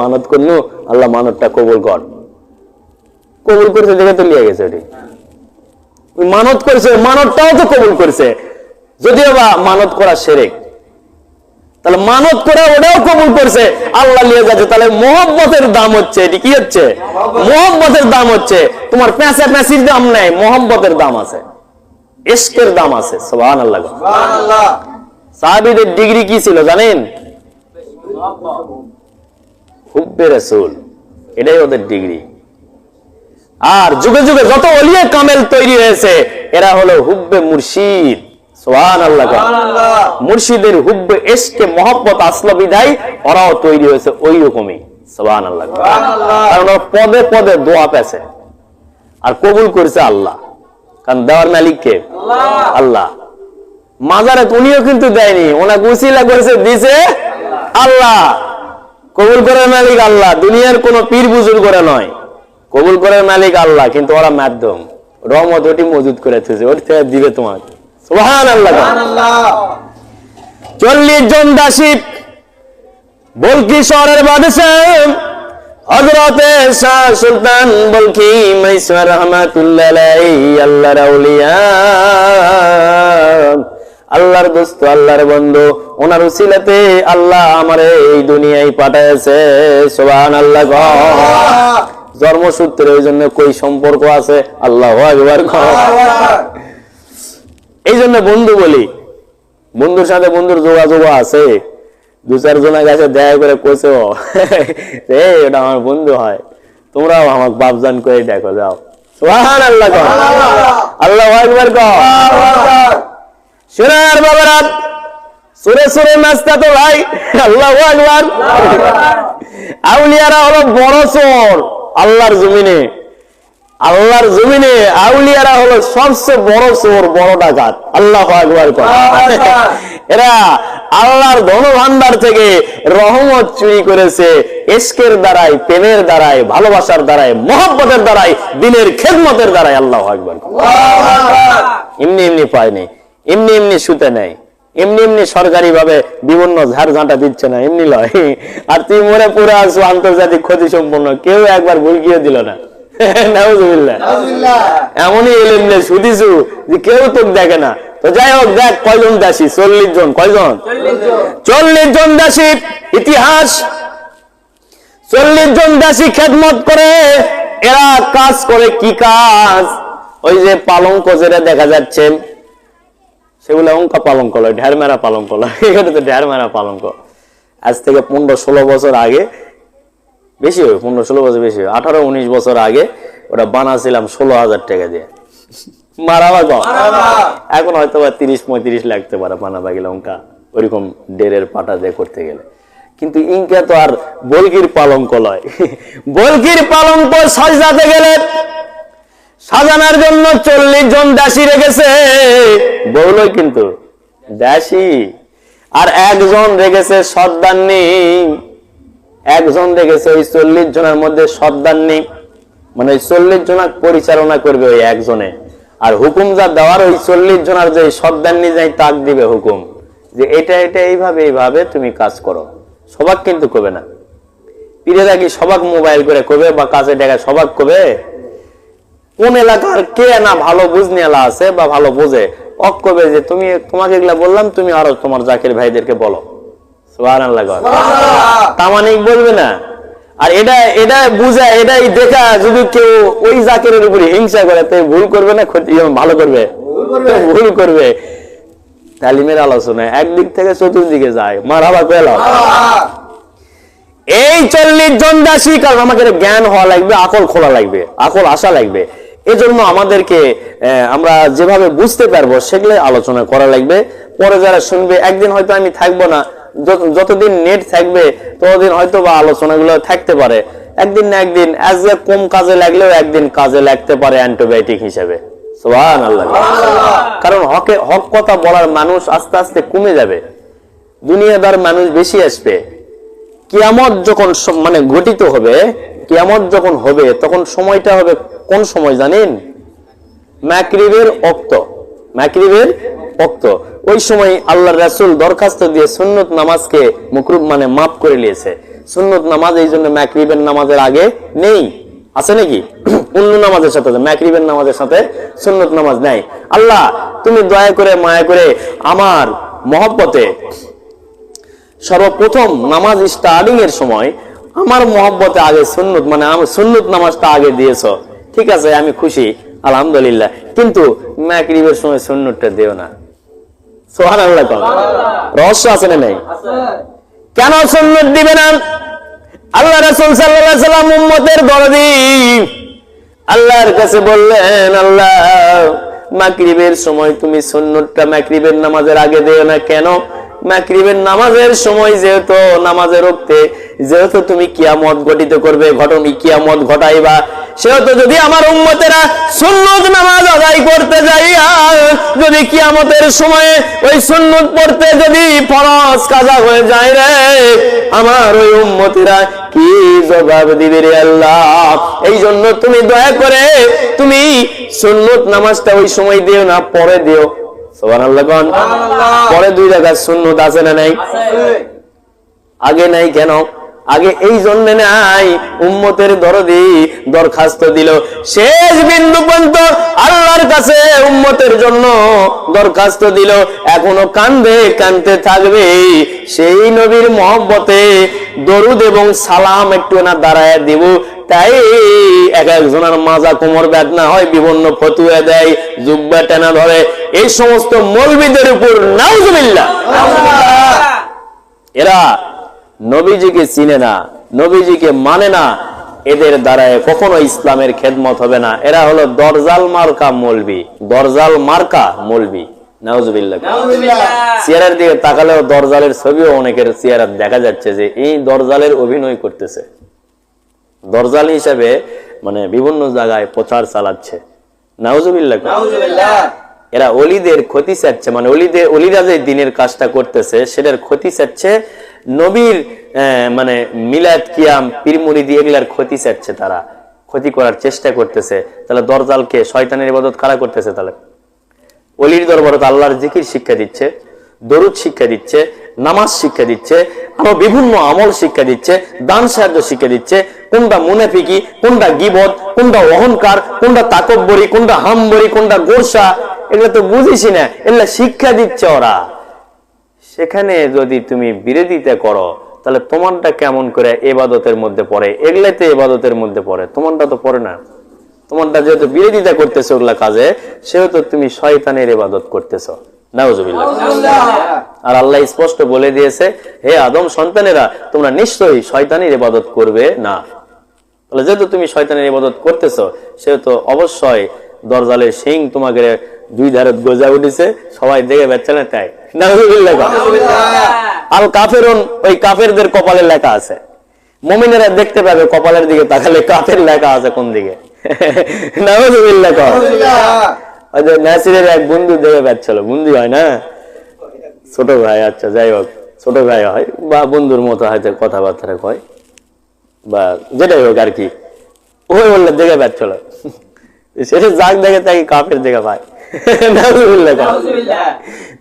মানত করনু আল্লাহ মানতটা কবুল কর। কবুল করছে দেখে তো লিয়ে গেছে ওটি। মানত করেছে মানতটাও তো কবুল করছে। যদিও বা মানত করা সেরেক তাহলে মানত করে ওটাও কবুল করছে। আল্লাহ নিয়ে যাচ্ছে তাহলে মোহব্বতের দাম হচ্ছে এটি কি হচ্ছে? মোহব্বতের দাম হচ্ছে। তোমার প্যাঁচা প্যাঁচির দাম নেই মোহাম্মতের দাম আছে। এস্কের দাম আছে সোহান আল্লাহ সাহাবিদের ডিগ্রি কি ছিল জানেন? হুব্বে রসুল এটাই ওদের ডিগ্রি আর যুগে যুগে যত অলিয়ে কামেল তৈরি হয়েছে এরা হলো হুব্বে মুর্শিদ। মুর্শিদের হুব্বে এসকে মহব্বত আসলো ওরাও তৈরি হয়েছে ওই রকমই। সোহান আল্লাহ কারণ ওরা পদে পদে দোয়া পেছে। আর কবুল করেছে আল্লাহ। কারণ দেওয়ার মালিক কে? আল্লাহ। মাজারে উনিও কিন্তু দেয়নি। ওনাকে উসিলা করেছে দিছে আল্লাহ। কবুল করার মালিক আল্লাহ। দুনিয়ার কোন পীর বুজুর করে নয়। কবুল করার মালিক আল্লাহ কিন্তু ওরা মাধ্যম। রহমত ওটি মজুদ করে থেছে থেকে দিবে তোমাকে। সুবহান আল্লাহ চল্লিশ জন দাসী বলকি শহরের বাদশাহ হজরতে শাহ সুলতান বলকি রহমাতুল্লাহ আল্লাহর আউলিয়া। আল্লাহর দোস্ত আল্লাহর বন্ধু ওনার উসিলাতে আল্লাহ আমার এই দুনিয়ায় পাঠাইছে সুবহান আল্লাহ জন্মসূত্রে ওই জন্য কই সম্পর্ক আছে? আল্লাহ একবার এই জন্য বন্ধু বলি বন্ধুর সাথে বন্ধুর যোগাযোগ আছে। দু চার জনের কাছে দেখা করে কোচে এ ওটা আমার বন্ধু হয়। তোমরাও আমার বাপজান করে দেখো যাও। সুবহান আল্লাহ। আল্লাহ একবার কও সোনার বাবারা সুরে সুরে নাচতা তো ভাই। আল্লাহ আউলিয়ারা হলো বড় চোর আল্লাহর জমিনে। আল্লাহর জমিনে আউলিয়ারা হলো সবচেয়ে বড় চোর বড় ডাকাত। আল্লাহ এরা আল্লাহর ধন ভান্ডার থেকে রহমত চুরি করেছে এসকের দ্বারাই প্রেমের দ্বারাই ভালোবাসার দ্বারাই মহব্বতের দ্বারাই দিনের খেদমতের দ্বারাই আল্লাহ একবার কর। এমনি এমনি পায়নি এমনি এমনি শুতে নেই। এমনি এমনি সরকারি ভাবে বিভিন্ন ঝাড় ঝাঁটা দিচ্ছে না এমনি লয়। আর তুই মনে পড়ে আসো আন্তর্জাতিক ক্ষতি সম্পন্ন কেউ একবার ভুল গিয়ে দিল না। এমনই এলেন যে শুধিছু যে কেউ তোকে দেখে না। তো যাই হোক দেখ কয়জন দাসী? চল্লিশ জন। কয়জন? চল্লিশ জন দাসী ইতিহাস। চল্লিশ জন দাসী খেদমত করে। এরা কাজ করে কি কাজ? ওই যে পালঙ্ক যেটা দেখা যাচ্ছে সেগুলো অঙ্কা পালঙ্ক লয় ঢের মেরা পালঙ্ক লয় এখানে তো ঢের মেরা পালঙ্ক আজ থেকে পনেরো ষোলো বছর আগে বেশি হবে পনেরো ষোলো বছর বেশি হবে। আঠারো উনিশ বছর আগে ওটা বানাছিলাম ষোলো হাজার টাকা দিয়ে। মারাবা কম। এখন হয়তো বা তিরিশ পঁয়ত্রিশ লাগতে পারে বানাবা গেলে অঙ্কা ওইরকম ডেরের পাটা দিয়ে করতে গেলে। কিন্তু ইনকা তো আর বলকির পালঙ্ক লয়। বলকির পালঙ্ক সাজাতে গেলে সাজানোর জন্য চল্লিশ জন দাসী রেখেছে। বউলই কিন্তু, দাসী। আর একজন রেখেছে সর্দান্নি একজন রেখেছে ওই চল্লিশ জনের মধ্যে সর্দান্নি মানে ওই চল্লিশ জনা পরিচালনা করবে ওই একজনে। আর হুকুম যা দেওয়ার ওই চল্লিশ জনের যে সর্দান্নি যাই তাক দিবে হুকুম। যে এটা এটা এইভাবে এইভাবে তুমি কাজ করো। সবাক কিন্তু কবে না। পীরেরা কি সবাক মোবাইল করে কবে বা কাজে ডেকা সবাক কবে? কোন এলাকার কে না ভালো বুঝনি এলা আছে বা ভালো বোঝে অক কবে যে তুমি তোমাকে এগুলা বললাম তুমি আরও তোমার জাকির ভাইদেরকে বলো। তামানিক বলবে না। আর এটা এটা বুঝা এটাই দেখা যদি কেউ ওই জাকিরের উপরে হিংসা করে তো ভুল করবে না ক্ষতি ভালো করবে। ভুল করবে। তালিমের আলোচনা একদিক থেকে চতুর্দিকে যায়। মারাবা পেলাম এই চল্লিশ জন দাসী কারণ আমাকে জ্ঞান হওয়া লাগবে আকল খোলা লাগবে আকল আসা লাগবে। এজন্য আমাদেরকে আমরা যেভাবে বুঝতে পারব সেগুলো আলোচনা করা লাগবে। পরে যারা শুনবে, একদিন হয়তো আমি থাকব না যতদিন নেট থাকবে, ততদিন হয়তো বা আলোচনাগুলো থাকতে পারে। একদিন না একদিন অ্যাজ এ কম কাজে লাগলেও একদিন কাজে লাগতে পারে অ্যান্টিবায়োটিক হিসেবে। কারণ হকে, হক কথা বলার মানুষ আস্তে আস্তে কমে যাবে। দুনিয়াদার মানুষ বেশি আসবে। কিয়ামত যখন মানে ঘটিত হবে, কিয়ামত যখন হবে, তখন সময়টা হবে কোন সময় জানেন? ম্যাকরিবের অক্ত ম্যাকরিবের অক্ত ওই সময় আল্লাহ রাসুল দরখাস্ত দিয়ে সুন্নত নামাজকে মুকরুব মানে মাফ করে নিয়েছে। সুন্নত নামাজ এই জন্য ম্যাকরিবের নামাজের আগে নেই। আছে নাকি? অন্য নামাজের সাথে ম্যাকরিবের নামাজের সাথে সুন্নত নামাজ নাই। আল্লাহ, তুমি দয়া করে, মায়া করে আমার মহব্বতে সর্বপ্রথম নামাজ স্টার্টিং এর সময় আমার মহব্বতে আগে সুন্নত মানে আমার সুন্নত নামাজটা আগে দিয়েছ। ঠিক আছে আমি খুশি আলহামদুলিল্লাহ। কিন্তু ম্যাকরিবের সময় সুন্নতটা দিও না। সোহান আল্লাহ রহস্য আছে না নাই? কেন সুন্নত দিবে না? আল্লাহ রাসূল সাল্লাল্লাহু আলাইহি সাল্লাম উম্মতের দরদি। আল্লাহর কাছে বললেন আল্লাহ মাকরিবের সময় তুমি সুন্নতটা মাকরিবের নামাজের আগে দিও না। কেন? মাকরিবের নামাজের সময় যেহেতু নামাজের রক্তে যেহেতু তুমি কিয়ামত গঠিত করবে ঘটনি কিয়ামত ঘটাইবা সেহেতু যদি আমার উম্মতেরা সুন্নত নামাজ আদায় করতে যাইয়া যদি কিয়ামতের সময়ে ওই সুন্নত পড়তে যদি ফরজ কাজা হয়ে যায় রে আমার ওই উম্মতিরা কি জবাব দিবে রে আল্লাহ? এই জন্য তুমি দয়া করে তুমি সুন্নত নামাজটা ওই সময় দিও না পরে দিও। পরে দুই জায়গায় সুন্নত আছে না নাই? আগে নাই কেন? আগে এই জন্য নাই উম্মতের দরদি দরখাস্ত দিল। শেষ বিন্দু পর্যন্ত আল্লাহর কাছে উম্মতের জন্য দরখাস্ত দিল। এখনও কান্দে কানতে থাকবে। সেই নবীর মহব্বতে দরুদ এবং সালাম একটু না দাঁড়ায় দিব। তাই এক একজনের মাজা কোমর বেদনা হয় বিভিন্ন ফতুয়া দেয় জুব্বা টেনা ধরে। এই সমস্ত মৌলবিদের উপর নাউজুবিল্লাহ। এরা নবীজিকে চিনে না নবীজিকে মানে না এদের দ্বারায় কখনো ইসলামের খেদমত হবে না। এরা হলো দরজাল মার্কা মলবি দরজাল মার্কা মলবি। চেয়ারের দিকে তাকালেও দরজালের ছবিও অনেকের দেখা যাচ্ছে যে এই দরজালের অভিনয় করতেছে। দরজাল হিসেবে মানে বিভিন্ন জায়গায় প্রচার চালাচ্ছে। নাউজুবিল্লাহ। এরা অলিদের ক্ষতি চাচ্ছে মানে অলিদের অলিরা যে দিনের কাজটা করতেছে সেটার ক্ষতি চাচ্ছে নবীর মানে মিলাদ, কিয়াম পীরমুরিদি এগুলার ক্ষতি চাচ্ছে তারা। ক্ষতি করার চেষ্টা করতেছে। তাহলে দরজালকে শয়তানের ইবাদত খাড়া করতেছে তাহলে? অলির দরবারত আল্লাহর জিকির শিক্ষা দিচ্ছে, দরুদ শিক্ষা দিচ্ছে, নামাজ শিক্ষা দিচ্ছে, আরও বিভিন্ন আমল শিক্ষা দিচ্ছে, দান সাহায্য শিক্ষা দিচ্ছে, কোনটা মুনাফিকি, কোনটা গিবত, কোনটা অহংকার, কোনটা তাকব্বরি, কোনটা হামবরি, কোনটা গোরসা এগুলো তো বুঝিসই না। এগুলা শিক্ষা দিচ্ছে ওরা। সেখানে যদি তুমি বিরোধিতা করো তাহলে তোমারটা কেমন করে এবাদতের মধ্যে পড়ে? এগুলাতে এবাদতের মধ্যে পড়ে। তোমারটা তো পড়ে না। তোমারটা যেহেতু বিরোধিতা করতেছো ওগুলা কাজে সেহেতু তুমি শয়তানের ইবাদত করতেছো। আর আল্লাহ স্পষ্ট বলে দিয়েছে হে আদম সন্তানেরা তোমরা নিশ্চয়ই শয়তানের ইবাদত করবে না। তাহলে যেহেতু তুমি শয়তানের ইবাদত করতেছো সেহেতু অবশ্যই দরজালের সিং তোমাকে দুই ধারে গোজা উঠেছে সবাই দেখে বেচ্ছে না তাই। আল কাফেরুন ওই কাফেরদের কপালে লেখা আছে। মমিনেরা দেখতে পাবে কপালের দিকে তাকালে কাফের লেখা আছে কোন দিকে। নাসিরের এক বন্ধু দেখে পাচ্ছিল। বন্ধু হয় না? ছোট ভাই আচ্ছা যাই হোক ছোট ভাই হয় বা বন্ধুর মতো হয়তো কথাবার্তা কয় বা যেটাই হোক আর কি। ওই বললে দেখে পাচ্ছিল। সেটা যাক দেখে তাকে কাপের দেখে পায়।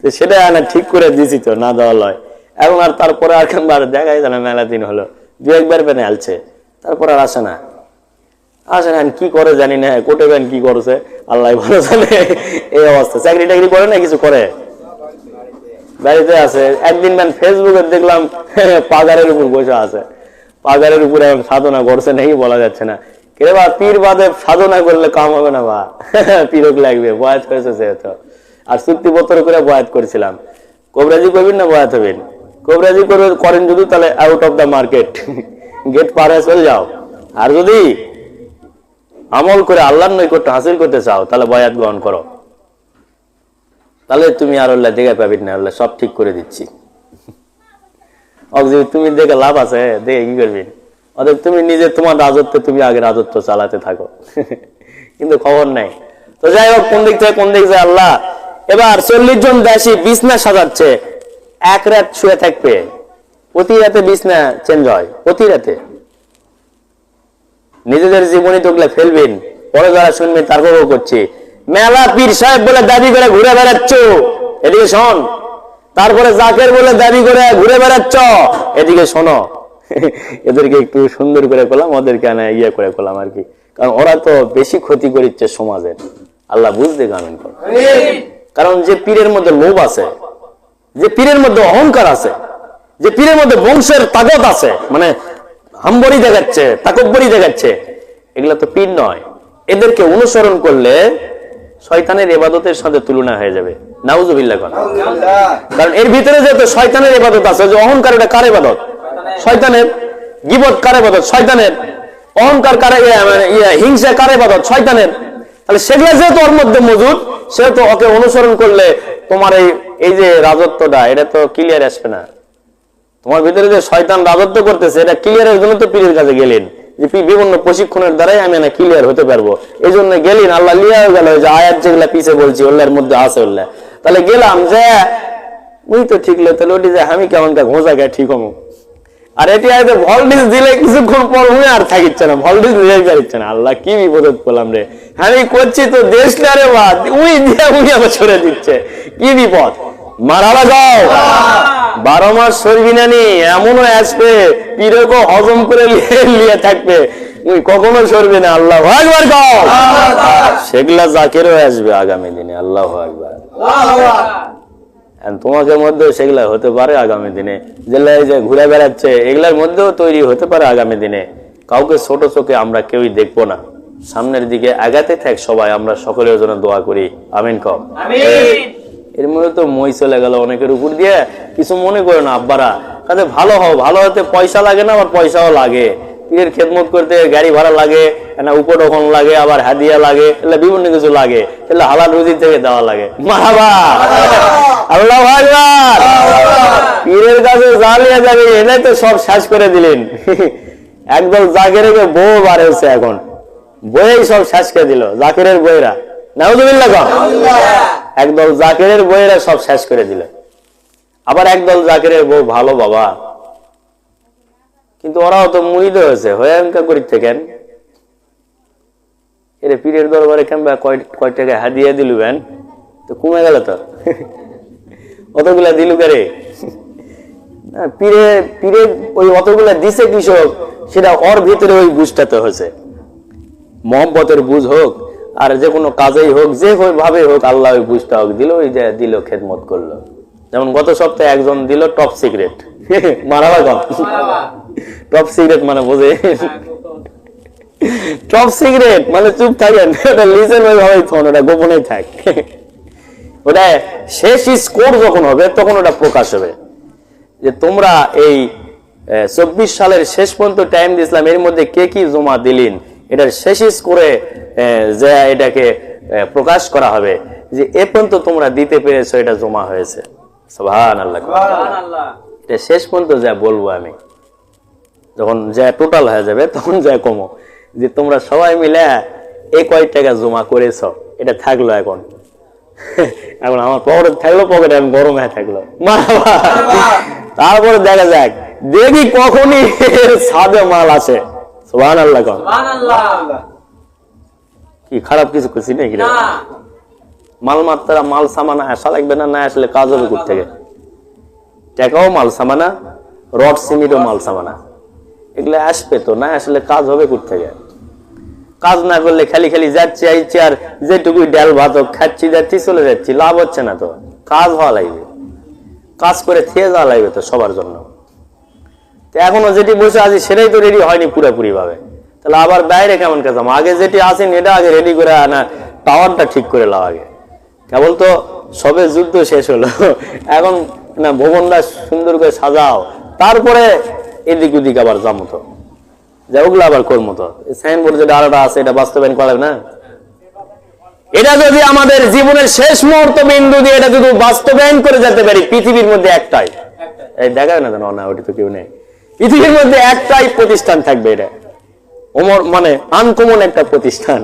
তো সেটা আনা ঠিক করে দিছি তো না দেওয়া লয়। এবং আর তারপরে আর দেখাই যায় না মেলা দিন হলো। দু একবার পেনে আলছে। তারপর আর আসে না। আসে না কি করে জানি না কোটে ব্যান কি করছে আল্লাহ ভালো জানে এই অবস্থা। চাকরি টাকরি করে না কিছু করে? বাড়িতে আছে। একদিন ম্যান ফেসবুকে দেখলাম পাগারের উপর বসে আছে। পাগারের উপরে সাধনা করছে নাকি বলা যাচ্ছে না। কে পীর বাদে সাধনা করলে কাম হবে না বা? পীরক লাগবে, বয়াত আর করে বয়াত করেছিলাম। করবেন না বয়াত হবেন করবে, করেন যদি, তাহলে out of the market gate পার হয়ে চলে যাও। আর যদি আমল করে আল্লাহর নৈকট্য হাসিল করতে চাও, তাহলে বয়াত গ্রহণ করো। তাহলে তুমি আর আল্লাহ দেখে পাবি না, আল্লাহ সব ঠিক করে দিচ্ছি। তুমি দেখে লাভ আছে, দেখে কি করবি? অতএব তুমি নিজে তোমার রাজত্ব তুমি আগে রাজত্ব চালাতে থাকো। কিন্তু খবর নাই। তো যাই হোক, কোন দিক থেকে কোন দিক যায় আল্লাহ। এবার চল্লিশ জন দেশি বিছনা সাজাচ্ছে। এক রাত শুয়ে থাকবে। প্রতি রাতে বিছনা চেঞ্জ হয়। প্রতি রাতে। নিজেদের জীবনী ওগুলা ফেলবেন। পরে যারা শুনবেন তারপরেও করছি। মেলা পীর সাহেব বলে দাবি করে ঘুরে বেড়াচ্ছ। এদিকে শোন। তারপরে জাকের বলে দাবি করে ঘুরে বেড়াচ্ছ। এদিকে শোনো। এদেরকে একটু সুন্দর করে করলাম ওদেরকে আনা ইয়ে করে করলাম আর কি। কারণ ওরা তো বেশি ক্ষতি করিচ্ছে সমাজের আল্লাহ বুঝতে গামেন কর কারণ যে পীরের মধ্যে লোভ আছে যে পীরের মধ্যে অহংকার আছে যে পীরের মধ্যে বংশের তাগত আছে মানে হাম্বরি দেখাচ্ছে তাকব্বরি দেখাচ্ছে এগুলা তো পীর নয়। এদেরকে অনুসরণ করলে শয়তানের এবাদতের সাথে তুলনা হয়ে যাবে। নাউজুবিল্লাহ কোন কারণ এর ভিতরে যেহেতু শয়তানের এবাদত আছে যে অহংকার এটা কার এবাদত? শয়তানের গিবত কার এবাদত শয়তানের অহংকার কারে মানে হিংসা কার এবাদত শয়তানের। তাহলে সেগুলো যেহেতু ওর মধ্যে মজুদ, সেহেতু ওকে অনুসরণ করলে তোমার এই এই যে রাজত্বটা, এটা তো ক্লিয়ার আসবে না। তোমার ভিতরে যে শয়তান রাজত্ব করতেছে, এটা ক্লিয়ারের জন্য তো পীরের কাছে গেলেন। যে বিভিন্ন প্রশিক্ষণের দ্বারাই আমি না ক্লিয়ার হতে পারব। এই জন্য গেলেন, আল্লাহ লিয়াও গেল যে আয়াত যেগুলা পিছে বলছি, ওল্লার মধ্যে আছে ওল্লা। তাহলে গেলাম যে উই তো ঠিক লো, তাহলে ওটি যে আমি কেমন ঘোষা গে ঠিক হমু? আর এটি হয়তো ভলটেজ দিলে কিছুক্ষণ পর উনি আর থাকিচ্ছে না ভলটেজ দিলে পারিচ্ছে না। আল্লাহ কি বিপদত পেলাম রে। আমি করছি তো দেশ না রে বাদ উই দিয়ে উনি আমার ছড়ে দিচ্ছে। কি বিপদ? মারালা যাও বারো মাস সরবি না নি এমনও আসবে পিরকও হজম করে লিয়ে লিয়ে থাকবে। উনি কখনো সরবে না আল্লাহ একবার গাও সেগুলা জাকেরও আসবে আগামী দিনে আল্লাহ একবার তোমাদের মধ্যেও সেগুলা হতে পারে আগামী দিনে। যেগুলা এই যে ঘুরে বেড়াচ্ছে এগুলার মধ্যেও তৈরি হতে পারে আগামী দিনে। কাউকে ছোট চোখে আমরা কেউই দেখব না। সামনের দিকে আগাতে থাক সবাই আমরা সকলের জন্য দোয়া করি। আমিন কম। এর মধ্যে তো মই চলে গেল অনেকের উপর দিয়ে। কিছু মনে করে না আব্বারা। কাজে ভালো হও ভালো হতে পয়সা লাগে না আবার পয়সাও লাগে। পীরের খেদমত করতে গাড়ি ভাড়া লাগে, না উপটখন লাগে, আবার হাদিয়া লাগে এগুলা বিভিন্ন কিছু লাগে এগুলা হালাল রুজি থেকে দেওয়া লাগে। মাহাবা! আল্লাহ পীরের কাছে জালিয়া যাবে এনে তো সব শেষ করে দিলেন। একদল জাগের বউ বার হয়েছে এখন। বইয়েই সব শেষ করে দিল, জাকিরের বইরা একদল জাকিরের বইয়েরা সব শেষ করে দিল। আবার একদল জাকিরের বউ, ভালো বাবা। কিন্তু ওরাও তো মুড়িদ হয়েছে হয়ে এমকা করি থেকেন এরে পীরের দরবারে কেমবা কয় কয় টাকা হাদিয়া দিলুবেন তো কমে গেল তো। অতগুলা পীরে পীরে ওই অতগুলা দিছে কৃষক, সেটা ওর ভিতরে ওই বুঝটাতে হয়েছে। মহব্বতের বুঝ হোক, আর যে কোনো কাজেই হোক, যে ভাবে হোক, আল্লাহ ওই বুঝটা হোক, দিল, ওই যে দিল, খেদমত করল। যেমন গত সপ্তাহে একজন দিল টপ সিক্রেট মারাবা কম। টপ সিক্রেট মানে বোঝে? টপ সিক্রেট মানে চুপ থাকেন। ওটা লিসেন ওই ভাবেই ফোন ওটা গোপনেই থাক। ওটা শেষ স্কোর যখন হবে তখন ওটা প্রকাশ হবে। যে তোমরা এই চব্বিশ সালের শেষ পর্যন্ত টাইম দিয়েছিলাম এর মধ্যে কে কি জমা দিলেন? এটার শেষ স্কোরে যে এটাকে প্রকাশ করা হবে যে এ পর্যন্ত তোমরা দিতে পেরেছ এটা জমা হয়েছে। সুবহান আল্লাহ এটা শেষ পর্যন্ত যা বলব আমি। যখন যা টোটাল হয়ে যাবে তখন যা কমো। যে তোমরা সবাই মিলে এই কয় টাকা জমা করেছ এটা থাকল এখন। এখন আমার পকেটে থাকল পকেটে এখন গরম হয়ে থাকল তারপরে দেখা যাক দেখি কখনই সাদে মাল আছে সুবহান আল্লাহ কি খারাপ কিছু করছি নাকি? মাল মাত্রা মাল সামানা আসা লাগবে না না আসলে কাজ হবে থেকে টাকাও মাল সামানা রড সিমিটও মাল সামানা। এগুলো আসবে তো, না আসলে কাজ হবে কোথা থেকে কাজ না করলে খালি খালি যাচ্ছি, আইছি আর যেটুকু ডাল ভাত খাচ্ছি, যাচ্ছি, চলে যাচ্ছি, লাভ হচ্ছে না তো। কাজ হওয়া লাগবে। কাজ করে খেয়ে যাওয়া লাগবে তো সবার জন্য। তো এখনও যেটি বসে আছি সেটাই তো রেডি হয়নি পুরোপুরি ভাবে তাহলে আবার বাইরে কেমন কাজ আগে যেটি আসেন, এটা আগে রেডি করে আনা টাওয়ারটা ঠিক করে লাও আগে। কেবল তো সবে যুদ্ধ শেষ হলো। এখন না, ভবনটা সুন্দর করে সাজাও। তারপরে এদিক ওদিক আবার যাব তো যে ওগুলো আবার করব তো সাইনবোর্ড যেটা আলাদা আছে, এটা বাস্তবায়ন করা না? এটা যদি আমাদের জীবনের শেষ মুহূর্ত বিন্দু দিয়ে এটা যদি বাস্তবায়ন করে যেতে পারি, পৃথিবীর মধ্যে একটাই। এই দেখায় না জানো না ওটি তো কেউ নেই। পৃথিবীর মধ্যে একটাই প্রতিষ্ঠান থাকবে এটা। ওমর মানে আনকমন একটা প্রতিষ্ঠান।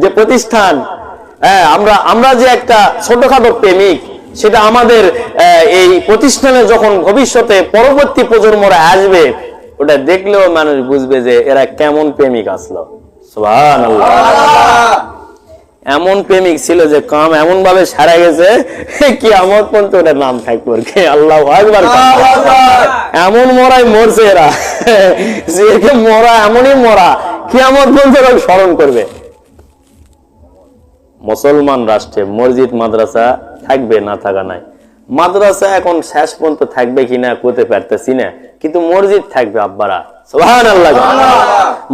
যে প্রতিষ্ঠান হ্যাঁ আমরা আমরা যে একটা ছোটখাটো প্রেমিক সেটা আমাদের এই প্রতিষ্ঠানে যখন ভবিষ্যতে পরবর্তী প্রজন্মরা আসবে ওটা দেখলেও মানুষ বুঝবে যে এরা কেমন প্রেমিক আসলো। এমন প্রেমিক ছিল যে কাম এমন ভাবে সারা গেছে কি আমার পর্যন্ত ওটার নাম থাকব কি। আল্লাহ একবার এমন মরাই মরছে এরা। যে মরা এমনই মরা কি আমার পর্যন্ত ওরা স্মরণ করবে। মুসলমান রাষ্ট্রে মসজিদ মাদ্রাসা থাকবে না থাকা নাই। মাদ্রাসা এখন শেষ পর্যন্ত থাকবে কিনা করতে পারতেছি না কিন্তু মসজিদ থাকবে আব্বারা। সোহান আল্লাহ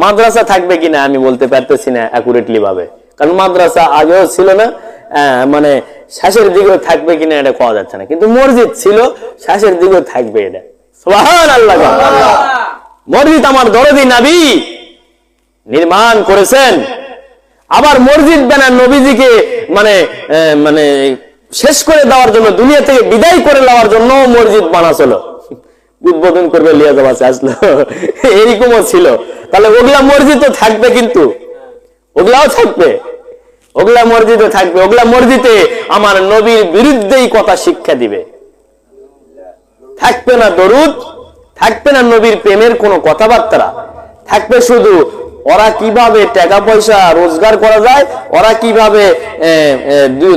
মাদ্রাসা থাকবে কিনা আমি বলতে পারতেছি না অ্যাকুরেটলি ভাবে কারণ মাদ্রাসা আগেও ছিল না মানে শেষের দিকেও থাকবে কিনা এটা পাওয়া যাচ্ছে না। কিন্তু মসজিদ ছিল শেষের দিকেও থাকবে এটা। সোহান আল্লাহ মসজিদ আমার দরদি নাবি নির্মাণ করেছেন। আবার মসজিদ বানান নবীজিকে মানে মানে শেষ করে দেওয়ার জন্য, দুনিয়া থেকে বিদায় করে দেওয়ার জন্য মসজিদ বানাছিল। উদ্বোধন করবে লিয়াজাবাসে আসলো। এরকমও ছিল। তাহলে ওগুলা মসজিদ তো থাকবে কিন্তু। ওগুলাও থাকবে। ওগুলা মসজিদে থাকবে। ওগুলা মসজিদে আমার নবীর বিরুদ্ধেই কথা শিক্ষা দিবে। থাকবে না দরুদ, থাকবে না নবীর প্রেমের কোনো কথাবার্তা। থাকবে শুধু ওরা কীভাবে টাকা পয়সা রোজগার করা যায়? ওরা কীভাবে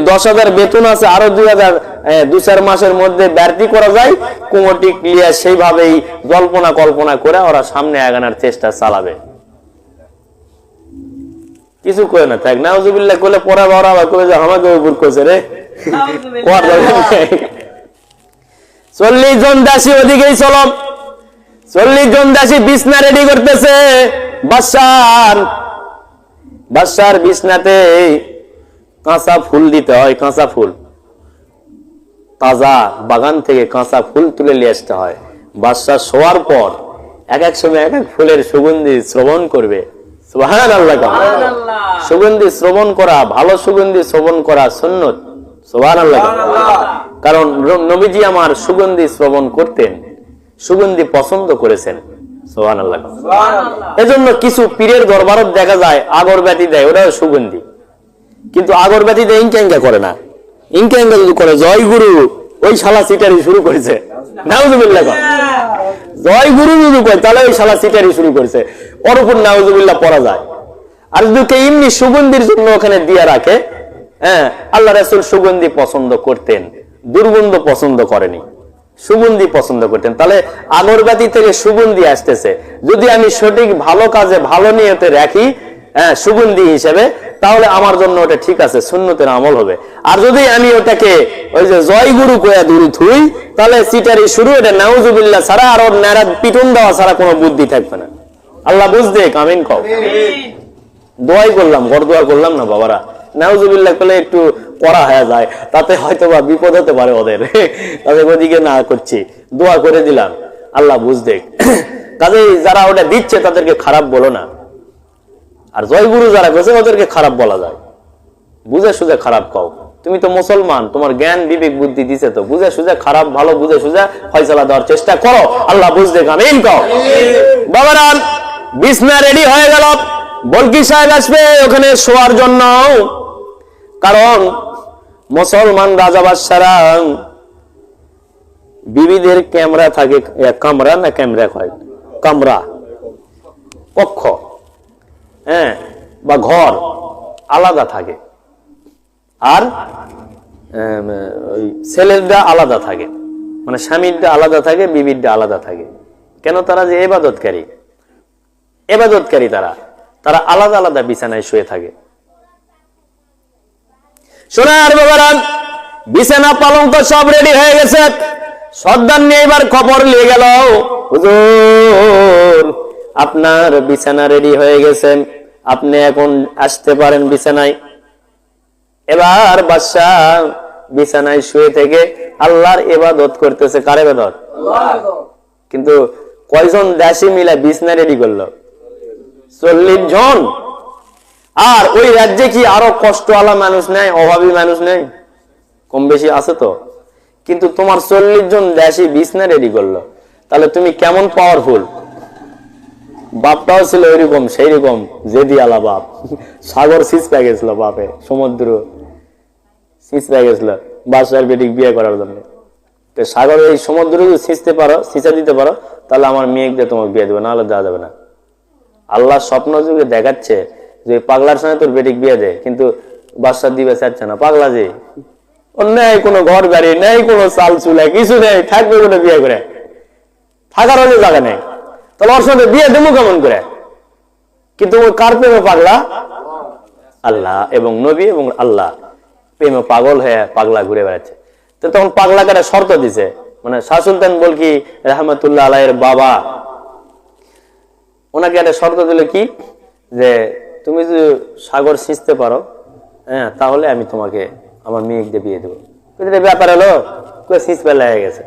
দশ হাজার বেতন আছে আরও দুই হাজার দু চার মাসের মধ্যে ব্যর্থী করা যায়? কুমটি ক্লিয়ার সেইভাবেই জল্পনা কল্পনা করে ওরা সামনে আগানোর চেষ্টা চালাবে। কিছু করে না থাক নাউজুবিল্লাহ করলে পরে বড় আবার কবে যে আমাকে উপর করছে রে। চল্লিশ জন দাসী ওদিকেই চলম চল্লিশ জন দাসী বিছনা রেডি করতেছে। বাদশার বাদশার বিছনাতে কাঁচা ফুল দিতে হয় কাঁচা ফুল। তাজা বাগান থেকে কাঁচা ফুল তুলে নিয়ে আসতে হয়। বাদশাহ শোয়ার পর এক এক সময় এক এক ফুলের সুগন্ধি শ্রবণ করবে। সুগন্ধি শ্রবণ করা ভালো সুগন্ধি শ্রবণ করা সুন্নত। সুবহান আল্লাহ কারণ নবীজি আমার সুগন্ধি শ্রবণ করতেন। সুগন্ধি পছন্দ করেছেন। সোহান আল্লাহ এজন্য কিছু পীরের দরবারত দেখা যায় আগরবাতি দেয় ওটাও সুগন্ধি। কিন্তু আগরবাতি দেয় ইঙ্কা করে না। ইঙ্কা যদি করে জয় গুরু ওই শালা সিটারি শুরু করেছে। নাউজুবিল্লাহ জয় গুরু যদি কয় তাহলে ওই শালা সিটারি শুরু করেছে। ওর উপর নাউজুবিল্লাহ পড়া যায়। আর যদি কেউ এমনি সুগন্ধির জন্য ওখানে দিয়ে রাখে হ্যাঁ আল্লাহ রাসূল সুগন্ধি পছন্দ করতেন দুর্গন্ধ পছন্দ করেনি। সুগন্ধি পছন্দ করতেন। তাহলে আগরবাতি থেকে সুগন্ধি আসতেছে। যদি আমি সঠিক ভালো কাজে ভালো নিয়তে রাখি হ্যাঁ সুগন্ধি হিসেবে তাহলে আমার জন্য ওটা ঠিক আছে সুন্নতের আমল হবে। আর যদি আমি ওটাকে ওই যে জয় গুরু কয়া দূরে থুই তাহলে সিটারি শুরু এটা নাউজুবিল্লাহ ছাড়া আর ওর ন্যাড়া পিটন দেওয়া ছাড়া কোনো বুদ্ধি থাকবে না। আল্লাহ বুঝতে কামিন কও। দোয়াই করলাম ঘর দোয়া করলাম না বাবারা? নাউজুবিল্লাহ করলে একটু করা হয়ে যায়। তাতে হয়তো বা বিপদ হতে পারে ওদের। তাদের ওদিকে না করছি। দোয়া করে দিলাম। আল্লাহ বুঝতে কাজেই যারা ওটা দিচ্ছে তাদেরকে খারাপ বলো না। আর জয়গুরু যারা গেছে ওদেরকে খারাপ বলা যায়। বুঝে সুঝে খারাপ কও তুমি তো মুসলমান, তোমার জ্ঞান, বিবেক, বুদ্ধি দিছে তো। বুঝে সুঝে খারাপ, ভালো বুঝে সুঝে ফয়সালা দেওয়ার চেষ্টা করো। আল্লাহ বুঝতে কামিন কও। বাবারা বিছনা রেডি হয়ে গেল। বলকি সাহেব আসবে ওখানে শোয়ার জন্য কারণ মুসলমান রাজা বাদশারা বিবিদের ক্যামেরা থাকে কামরা না ক্যামেরা হয়? কামরা। কক্ষ। হ্যাঁ বা ঘর আলাদা থাকে। আর ছেলেরটা আলাদা থাকে। মানে স্বামীরটা আলাদা থাকে, বিবিরটা আলাদা থাকে। কেন তারা যে এবাদতকারী? এবাদতকারী তারা। তারা আলাদা আলাদা বিছানায় শুয়ে থাকে। সোনার বাবারা বিছানা পালঙ্ক সব রেডি হয়ে গেছে। সর্দার নিয়ে এবার খবর নিয়ে গেল। আপনার বিছানা রেডি হয়ে গেছে। আপনি এখন আসতে পারেন বিছানায়। এবার বাদশাহ বিছানায় শুয়ে থেকে আল্লাহর এবাদত করতেছে। কার এবাদত কিন্তু কয়জন দাসী মিলা বিছনা রেডি করল? চল্লিশ জন। আর ওই রাজ্যে কি আরও কষ্টওয়ালা মানুষ নেই, অভাবী মানুষ নেই? কম বেশি আছে তো। কিন্তু তোমার চল্লিশ জন দেশি বিছনা রেডি করল। তাহলে তুমি কেমন পাওয়ারফুল বাপটাও ছিল ওইরকম সেই রকম জেদি আলা বাপ। সাগর শীষ পেয়ে গেছিল বাপে, সমুদ্র শীষ পেয়ে গেছিল বাদশার বেটিক বিয়ে করার জন্য। তো সাগর এই সমুদ্র যদি সিঁচতে পারো, সিঁচা দিতে পারো, তাহলে আমার মেয়েকে তোমাকে বিয়ে দেবে না নাহলে দেওয়া যাবে না। আল্লাহ স্বপ্ন যুগে দেখাচ্ছে যে পাগলার সঙ্গে তোর বেটিক বিয়ে দে কিন্তু বাচ্চা দিবে চাচ্ছে না, পাগলা যে। নেই কোনো ঘর বাড়ি, নেই কোনো চাল চুলা, কিছু নেই, থাকবে কোনো বিয়ে করে। থাকার অনেক জায়গা নেই। তাহলে ওর সঙ্গে বিয়ে দেবো কেমন করে? কিন্তু ওই কার প্রেমে পাগলা? আল্লাহ এবং নবী এবং আল্লাহ। প্রেমে পাগল হয়ে পাগলা ঘুরে বেড়াচ্ছে। তো তখন পাগলাকে একটা শর্ত দিছে। মানে শাহ সুলতান বলকি রহমতুল্লাহ আলাইয়ের বাবা? ওনাকে একটা শর্ত দিল কি? যে তুমি যদি সাগর সিঁচতে পারো হ্যাঁ তাহলে আমি তোমাকে আমার মেয়েকে বিয়ে দেবো। কিন্তু ব্যাপার হলো কই সিঁচতে লেগে গেছে।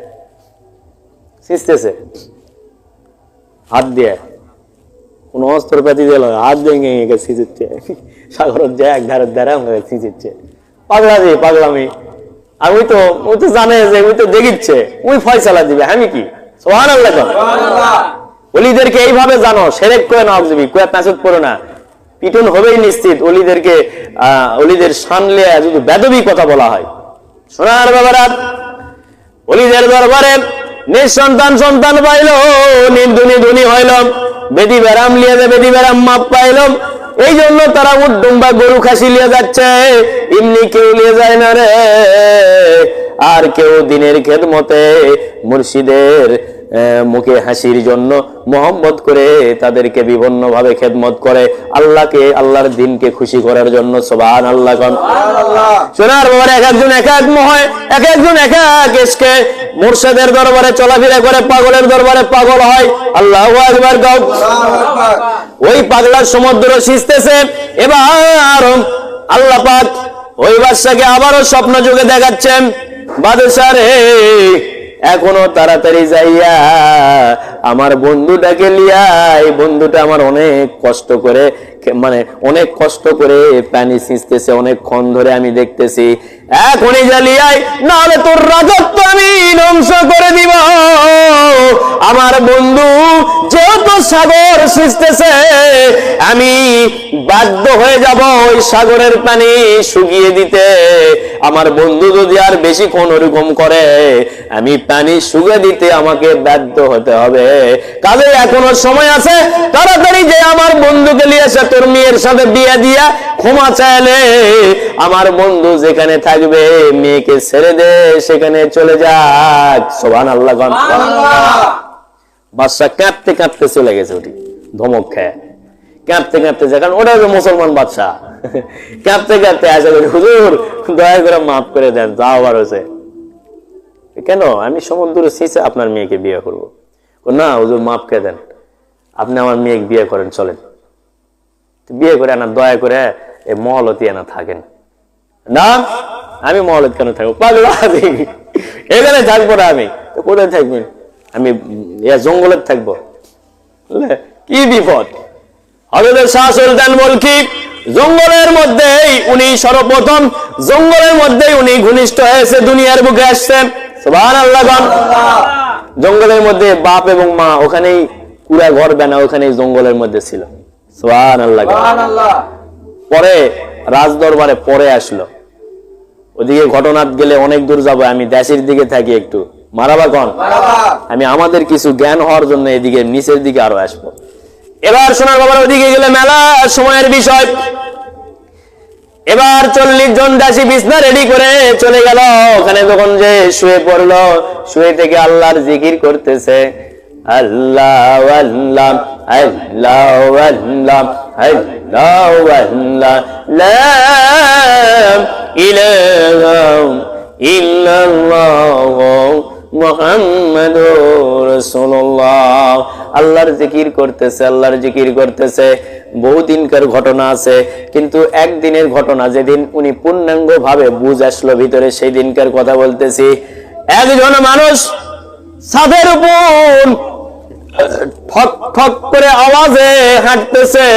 সিঁচতেছে। হাত দিয়ে। কোন অস্ত্রপাতি দিল হাত ভেঙে গেছে সিঁচিচ্ছে। সাগরের যে এক ধারের ধারে আমাকে সিঁচিচ্ছে। পাগলা যে পাগলামি। আর ওই তো ওই তো জানে যে ওই তো দেখিচ্ছে। ওই ফয়সালা দিবে। আমি কি? সোহান আল্লাহ অলিদেরকে এইভাবে জানো সেরেক করে না অবজবি কুয়াত নাসুদ পড়ো না। পিটন হবেই নিশ্চিত অলিদেরকে অলিদের সানলে যদি বেদবি কথা বলা হয়। সোনার বাবারা অলিদের দরবারে নিঃসন্তান সন্তান পাইল নির্ধুনি ধুনি হইল বেদি বেরাম লিয়ে বেদি বেরাম মাপ পাইল। এই জন্য তারা উড্ডুম বা গরু খাসি লিয়ে যাচ্ছে এমনি কেউ লিয়ে যায় না রে। আর কেউ দিনের খেদমতে মুর্শিদের আহ, মুখে হাসির জন্য মোহাম্মত করে তাদেরকে বিভিন্ন ভাবে খেদমত করে। আল্লাহকে আল্লাহর দিনকে খুশি করার জন্য সোবান আল্লাহ বাবার এক একজন এক এক মহায় এক একজন এক এক এসকে মুর্শেদের দরবারে চলাফেরা করে পাগলের দরবারে পাগল হয়। আল্লাহ একবার গাও ওই পাগলার সমুদ্র সিজতেছে। এবার আল্লাহ পাক ওই বাদশাকে আবারও স্বপ্ন যুগে দেখাচ্ছেন। বাদশা রে এখনও তাড়াতাড়ি যাইয়া আমার বন্ধুটাকে লিয়া এই বন্ধুটা আমার অনেক কষ্ট করে মানে অনেক কষ্ট করে পানি সিঁচতেছে অনেকক্ষণ ধরে আমি দেখতেছি, এখনই জ্বালিয়াই, নাহলে তোর রাজত্ব আমি ধ্বংস করে দিব। আমার বন্ধু যেহেতু সাগর সিঁচতেছে, আমি বাধ্য হয়ে যাব ওই সাগরের পানি শুকিয়ে দিতে। আমার বন্ধু যদি আর বেশি কোন ওরকম করে, আমি পানি শুকিয়ে দিতে আমাকে বাধ্য হতে হবে। কাজে এখনও সময় আছে, তাড়াতাড়ি যে আমার বন্ধুকে নিয়ে এসে তোর মেয়ের সাথে বিয়ে দিয়া ক্ষমা চাইলে আমার বন্ধু যেখানে থাকবে মেয়েকে ছেড়ে দে সেখানে চলে যাক। সোভান আল্লাহ বাদশাহ কাঁপতে কাঁপতে চলে গেছে ওটি ধমক খেয়ে। কাঁপতে কাঁপতে যায় কারণ ওটা হলো মুসলমান বাদশাহ। কাঁপতে কাঁপতে আসে হুজুর দয়া করে মাফ করে দেন যা আবার হয়েছে। কেন? আমি সমুদ্রে সিসে আপনার মেয়েকে বিয়ে করব। না হুজুর মাফ করে দেন। আপনি আমার মেয়েকে বিয়ে করেন চলেন। বিয়ে করে আনা, দয়া করে এই মহলতি আনা থাকেন। না, আমি মহলত কেন থাকব? পাগলা আমি। এখানে থাকব না আমি। কোথায় থাকবেন? আমি ইয়া জঙ্গলে থাকব। কি বিপদ? শাহ সুলতান বলকি জঙ্গলের মধ্যেই উনি সর্বপ্রথম, জঙ্গলের মধ্যেই উনি ঘনিষ্ঠ হয়েছে দুনিয়ার বুকে আসছেন। গান জঙ্গলের মধ্যে বাপ এবং মা, ওখানেই কুড়া ঘর বেনা, ওখানেই জঙ্গলের মধ্যে ছিল। পরে রাজ দরবারে পরে আসলো। ওদিকে ঘটনাত গেলে অনেক দূর যাব আমি দেশের দিকে থাকি একটু। মারাবা কন? আমি আমাদের কিছু জ্ঞান হওয়ার জন্য এদিকে নিচের দিকে আরও আসব। এবার সোনার বাবার ওদিকে গেলে মেলা সময়ের বিষয়। এবার চল্লিশ জন দাসী বিছনা রেডি করে চলে গেল। ওখানে তখন যে শুয়ে পড়ল শুয়ে থেকে আল্লাহর জিকির করতেছে। আল্লাহ আল্লাহ আল্লাহ আল্লাহ আল্লাহর জিকির করতেছে, আল্লাহর জিকির করতেছে। বহুদিনকার ঘটনা আছে, কিন্তু একদিনের ঘটনা যেদিন উনি পূর্ণাঙ্গ ভাবে বুঝ আসলো ভিতরে, সেই দিনকার কথা বলতেছি। একজন মানুষ ছাদের উপর ঠক ঠক করে আওয়াজে হাঁটতেছে।